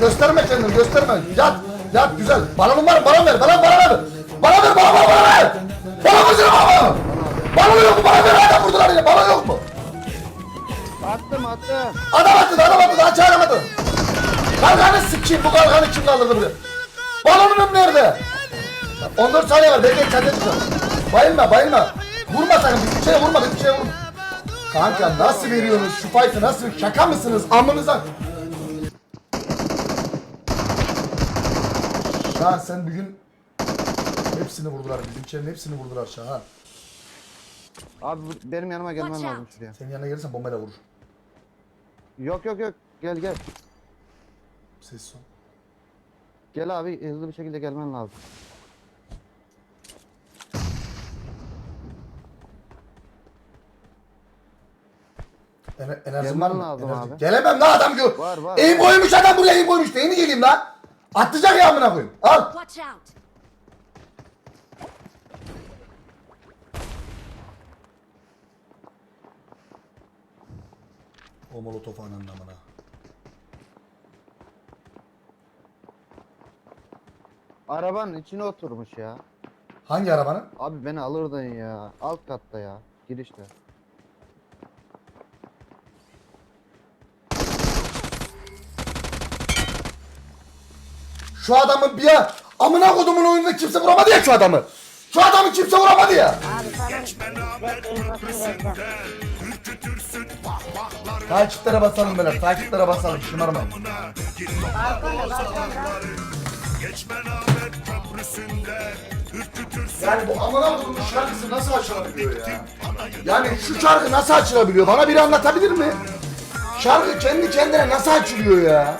Gösterme kendini gösterme. Yat. Yat güzel. Var mı? Balon ver. Balon bana ver. Bana ver balon bana ver. Balon ver bana. Balon yok mu? Bana ver. Adam vurdular yine. Balon yok mu? Attım attım. Adam attı. Adam attı. Daha çağıramadı. Kalkanı sikeyim. Bu kalkanı kim kaldırdı buraya? Balonum nerede? 14 saniye var. Bekle çatıya çıkacağım. Bayılma bayılma. Vurma sakın. Hiçbir şeye vurma. Hiçbir şeye vurma. Kanka nasıl veriyorsunuz şu fight'ı nasıl? Şaka mısınız? Amınıza. Şahan sen bugün hepsini vurdular. Bizimkilerin hepsini vurdular Şahan. Abi bu- benim yanıma gelmen Watch lazım out. şuraya. Senin yanına gelirsen bombayla vurur. Yok yok yok. Gel gel. Ses son. Gel abi hızlı bir şekilde gelmen lazım. Ener enerjim Gelmen var mı? lazım abi. Gelemem lan adam gör. Var, var, Eğim koymuş adam buraya eğim koymuş. Neyini geleyim lan? Atlayacak ya amına koyayım. Al. Watch out! O molotof anlamına. Arabanın içine oturmuş ya. Hangi arabanın? Abi beni alırdın ya. Alt katta ya. Girişte. Şu adamı bir ya amına kodumun oyununda kimse vuramadı ya şu adamı. Şu adamı kimse vuramadı ya. Takiptlere basalım beyler. Takiptlere basalım. Şımarmayın. Yani bu amına kodumun şarkısı nasıl açılabiliyor ya? Yani şu şarkı nasıl açılabiliyor? Bana biri anlatabilir mi? Şarkı kendi kendine nasıl açılıyor ya?